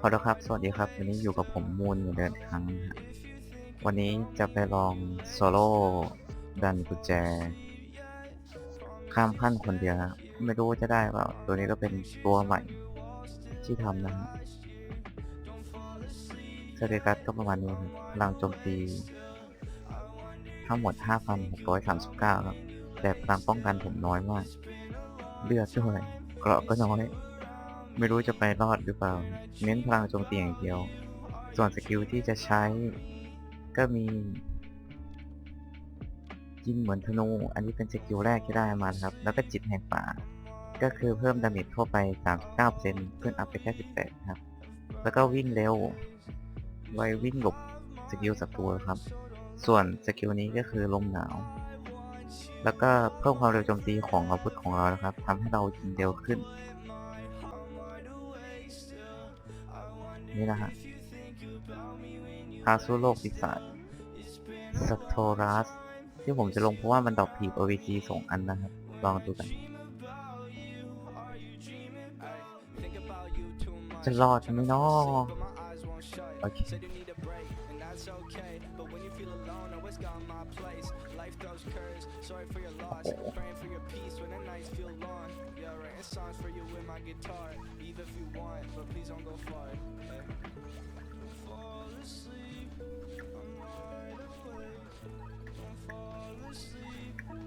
ขอโทษครับ สวัสดีครับ วันนี้อยู่กับผมมูนเหมือนเดิมอีกครั้งนะฮะวันนี้จะไปลองโซโล่ดันกุญแจ ข้ามขั้นคนเดียวนะไม่รู้ว่าจะได้เปล่า ตัวนี้ก็เป็นตัวใหม่ที่ทำนะฮะสเตตัสก็ประมาณนี้ครับพลังโจมตี ทั้งหมด 5,639 ครับ แต่พลังป้องกันผมน้อยมาก เลือดด้วยเกราะก็น้อย ไม่รู้จะไปรอดหรือเปล่า เน้นพลังโจมตีอย่างเดียว ส่วนสกิลที่จะใช้ก็มียิงเหมือนธนู อันนี้เป็นสกิลแรกที่ได้มานะครับ แล้วก็จิตแห่งป่า ก็คือเพิ่มดาเมจเข้าไป 39%ขึ้นอัพไปแค่ 18 ครับ แล้วก็วิ่งเร็ว ไววิ่งหลบสกิลศัตรูครับ ส่วนสกิลนี้ก็คือลมหนาว แล้วก็เพิ่มความเร็วโจมตีของอาวุธของเรานะครับทำให้เรายิงเร็วขึ้น นี่นะฮะพาสู้โลกปีศาจสโทรัสที่ผมจะลงเพราะว่ามันดอกผีบ OVG สองอันนะครับ ลองดูกัน จะรอดไหมเนาะ โอเค โอ้โห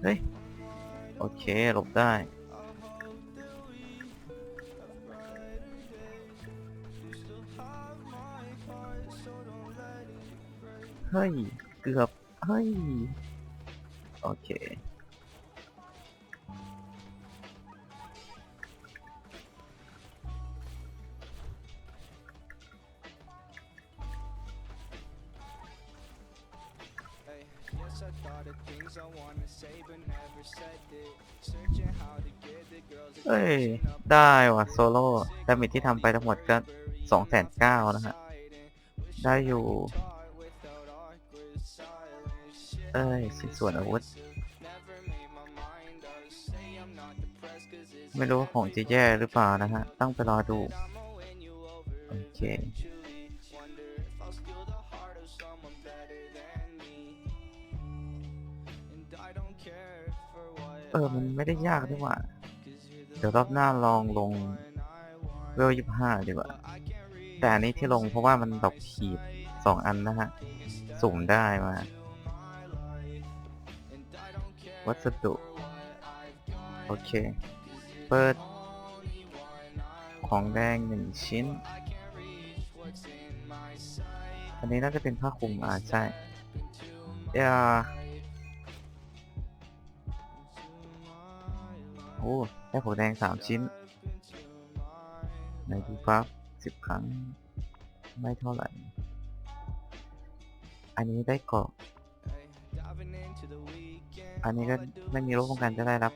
เฮ้ย โอเค หลบได้ เฮ้ยเกือบเฮ้ยโอเค Yes, I thought of things I wanna say, but never said it. Searching how to get the girls เอ้ย ได้ว่ะโซโล่ดาเมจที่ทำไปทั้งหมดก็สองแสนเก้านะฮะ ได้อยู่ เอ้ยชิ้นส่วนอาวุธ ไม่รู้ว่าของจะแย่หรือเปล่านะฮะ ต้องไปรอดู โอเคเออ มันไม่ได้ยากด้วยว่ะเดี๋ยวรอบหน้าลองลงเวลยี่ห้าดีกว่า แต่อันนี้ที่ลงเพราะว่ามันดอกขีดสองอันนะฮะ สุ่มได้มา วัสดุ โอเค เปิด ของแดงหนึ่งชิ้น อันนี้น่าจะเป็นผ้าคลุมอ่าใช่เอ่อโอ้ได้ของแดงสามชิ้น ในดูครับสิบครั้ง ไม่เท่าไหร่ อันนี้ได้เกาะ อันนี้ก็ไม่มีรบป้องกันจะได้รับ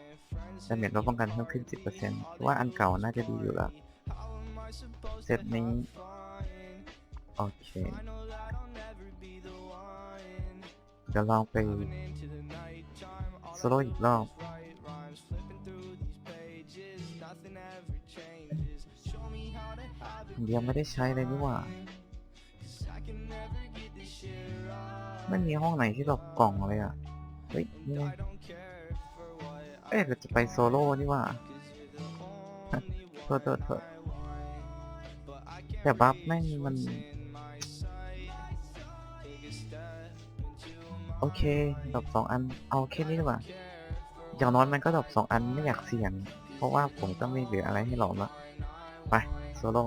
ดาเมจรบป้องกันเพิ่มขึ้น 10%ว่าอันเก่าน่าจะดีอยู่แล้วเซตนี้ โอเคเดี๋ยวลองไปโซโล่อีกรอบเดียังไม่ได้ใช้เลยนี่หว่าไม่มีห้องไหนที่หลบกล่องเลยอะ เฮ้ยเอ๊ะเราจะไปโซโล่นี่ว่าโทษโทษโทษแต่บัฟแม่งมัน โอเคดอกสองอัน เอาแค่นี้ดีกว่า อย่างน้อยมันก็ดอกสองอันไม่อยากเสี่ยง เพราะว่าผมก็ไม่เหลืออะไรให้หลอมละไป โซโล่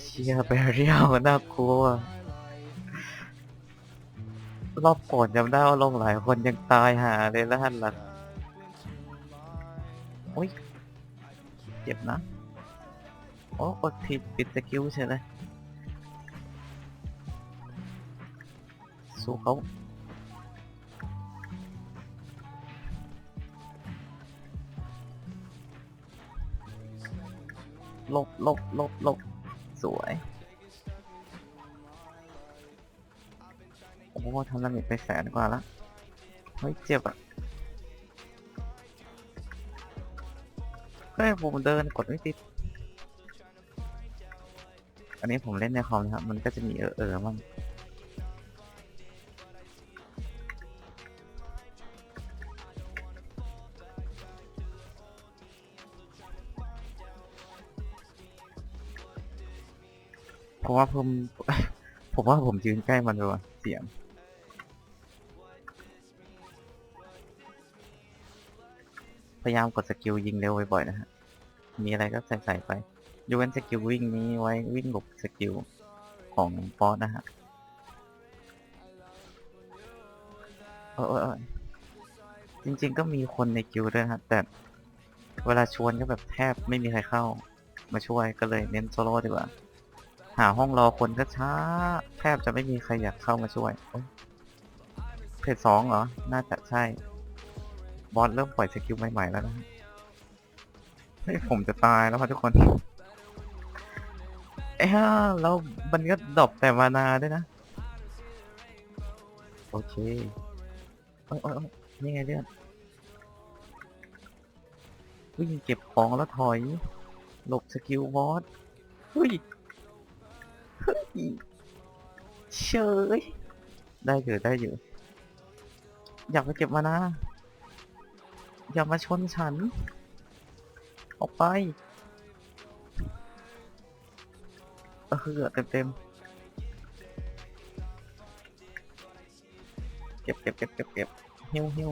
เชียร์ไปเรียวน่ากลัว รอบก่อนจำได้ว่าลงหลายคนยังตายหาเลยแล้วหันหลังโอ้ย เจ็บนะ โอ้กดผิดปิดสกิลใช่เลยสู้เขาลบลบลบลบสวย โอ้ทำดาเมจไปแสนกว่าละเฮ้ยเจ็บอะฮ้ยผมเดินกดไม่ติด อันนี้ผมเล่นในคอมนะครับ มันก็จะมีเออเออมั่งผมว่าผม ผมว่าผมยืนใกล้มันเลยว่ะเสียง พยายามกดสกิลยิงเร็วบ่อยๆนะฮะ มีอะไรก็ใส่ใส่ๆไปยกเว้นสกิลวิ่งนี้ไว้วิ่งหลบสกิลของฟอสนะฮะเออเออจริง ๆ ก็มีคนในกิลด้วยฮะ แต่เวลาชวนก็แบบแทบไม่มีใครเข้า มาช่วยก็เลยเน้นโซโล่ดีกว่า หาห้องรอคนก็ช้า แทบจะไม่มีใครอยากเข้ามาช่วยโอ๊ยเพจสองเหรอ น่าจะใช่ บอสเริ่มปล่อยสกิลใหม่ๆแล้วนะเฮ้ยผมจะตายแล้วครับทุกคนเอ้ยแล้วมันก็ดรอปแต่มานาด้วยนะ โอเคโอ้ยโอ้ยโอ้ยนี่ไงเลือนวิ่งเก็บของแล้วถอย หลบสกิลบอสเฮ้ยเฮ้ยเฉยได้อยู่ได้อยู่ อยากไปเก็บมานะ อย่ามาชนฉัน ออกไป เออเต็มเต็มๆเก็บเก็บเก็บเก็บเก็บหิ้วหิ้ว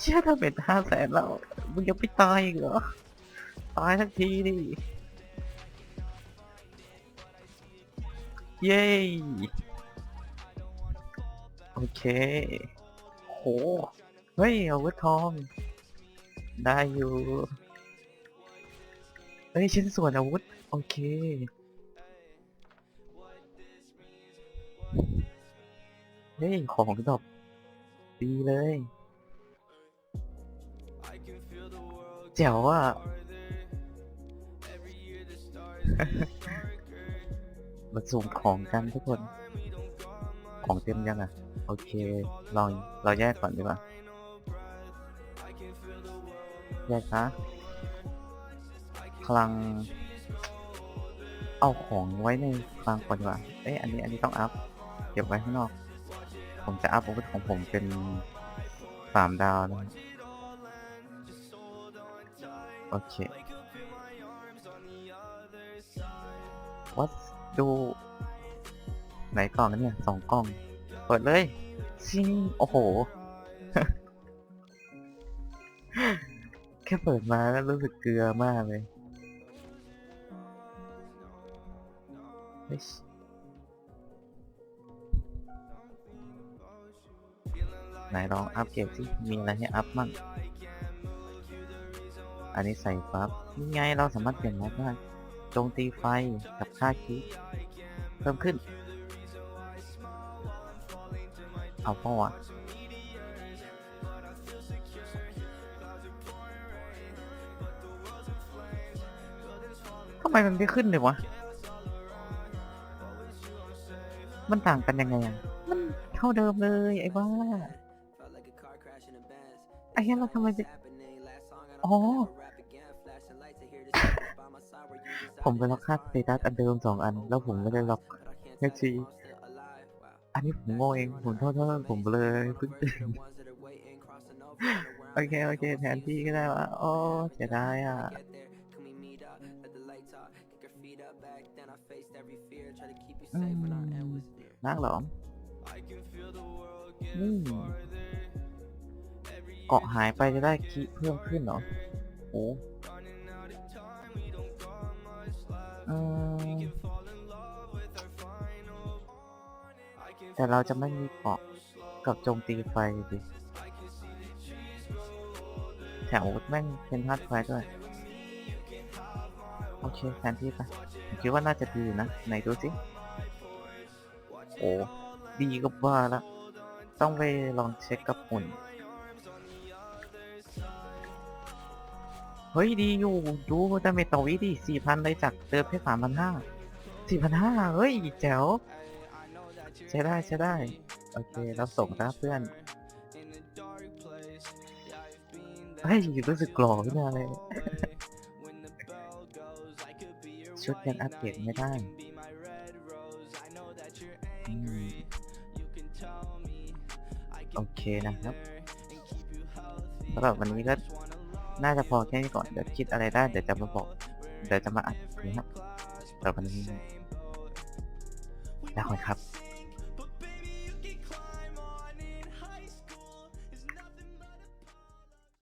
เชื่อถ้าเป็นห้าแสนแล้ว มึงยังไม่ตายอีกเหรอ ตายทักทีดิ เย้โอเค โห เฮ้ยอาวุธทอง ได้อยู่ เฮ้ย ชิ้นส่วนอาวุธ โอเค เฮ้ย ของดอกดีเลย แจ๋วอะ มาสุ่มของกันทุกคน ของเต็มยังอะ โอเค ลองเราแยกก่อนดีกว่า แยกนะคลัง เอาของไว้ในคลังก่อนดีกว่า เอ้ยอันนี้อันนี้ต้องอัพ เก็บไว้ข้างนอก ผมจะอัพอาวุธของผมเป็นสามดาวนะโอเค วัดดู ไหนกล่องนะเนี่ยสองกล่อง เปิดเลยซิง โอ้โห ค่เปิดมาก็รู้สึกเกลือมากเลยไหนลองอัปเกรดสิมีอะไรให้อัพมั่ง อันนี้ใส่ฟับนี่ไงเราสามารถเปลี่ยนมอดได้โจมตีไฟกับค่าคิดเพิ่มขึ้น เอาเปล่าวะำไมมันไม่ขึ้นเลยวะ มันต่างกันยังไงอะ มันเท่าเดิมเลยไอ้บ้าไอ้เหี้ยเราทำไมจะอ๋อ ผมไปล็อกค่าสเตตัสอันเดิมสองอัน แล้วผมไม่ได้ล็อกแค่ชีอันนี้ผมโง่เอง ผมโทษโทษผมเลยเพิ่งตื่นโอเค โอเค แทนที่ก็ได้ว่า โอ้เสียดายอะ นักเหรออืมเกาะหายไปจะได้คีเพิ่มขึ้นเหรอโอ้อืมแต่เราจะไม่มีเกาะกับโจมตีไฟดิแถวแม่งเป็นฮาร์ดไฟด้วย โอเคแทนที่ไปผมคิดว่าน่าจะดีอยู่นะ ไหนดูสิ โอ้ดีก็บ้าละต้องไปลองเช็คกับหุ่น เฮ้ย ดีอยู่ ดูดาเมจต่อวิดีสี่พันเลยจากเดิมแค่สามพันห้าสี่พันห้าเฮ้ย แจ๋ว ใช้ได้ ใช้ได้ โอเค เราส่งนะเพื่อน เฮ้ย รู้สึกกรอขึ้นมาเลย ชุดยังอัปเดตไม่ได้ โอเคนะครับสำหรับวันนี้ก็น่าจะพอแค่นี้ก่อน เดี๋ยวคิดอะไรได้เดี๋ยวจะมาบอก เดี๋ยวจะมาอัดนะครับสำหรับวันนี้ลาไปครับ